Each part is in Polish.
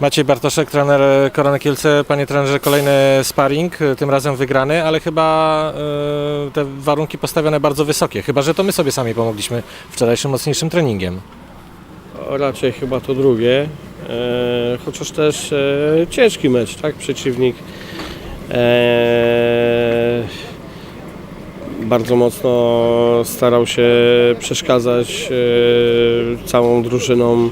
Maciej Bartoszek, trener Korony Kielce. Panie trenerze, kolejny sparring, tym razem wygrany, ale chyba e, te warunki postawione bardzo wysokie. Chyba, że to my sobie sami pomogliśmy wczorajszym mocniejszym treningiem. Raczej chyba to drugie, e, chociaż też e, ciężki mecz, tak? Przeciwnik e, bardzo mocno starał się przeszkadzać e, całą drużyną.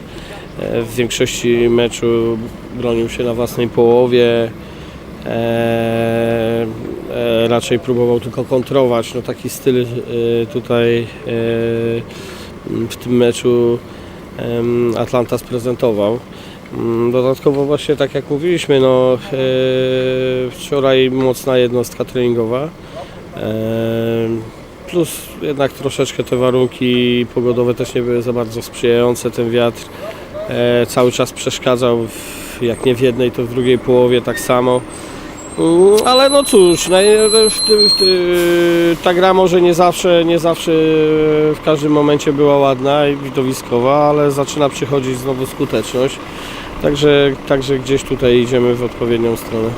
E, w większości meczu bronił się na własnej połowie. E, e, raczej próbował tylko kontrować. No, taki styl e, tutaj e, w tym meczu em, Atlanta sprezentował. Mm, Dodatkowo właśnie tak jak mówiliśmy, no, e, wczoraj mocna jednostka treningowa. Em, Plus jednak troszeczkę te warunki pogodowe też nie były za bardzo sprzyjające. Ten wiatr e, cały czas przeszkadzał, w, jak nie w jednej, to w drugiej połowie tak samo. Mm, Ale no cóż, w, ty- ta gra może nie zawsze, nie zawsze w każdym momencie była ładna i widowiskowa, ale zaczyna przychodzić znowu skuteczność. Także, także gdzieś tutaj idziemy w odpowiednią stronę.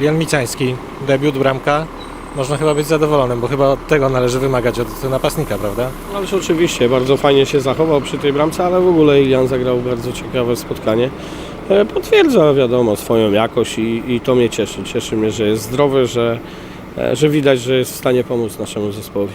Jan Micański, debiut, bramka. Można chyba być zadowolonym, bo chyba tego należy wymagać od napastnika, prawda? Ależ oczywiście, bardzo fajnie się zachował przy tej bramce, ale w ogóle Ilian zagrał bardzo ciekawe spotkanie. E, Potwierdza, wiadomo, swoją jakość i, i to mnie cieszy. Cieszy mnie, że jest zdrowy, że, e, że widać, że jest w stanie pomóc naszemu zespołowi.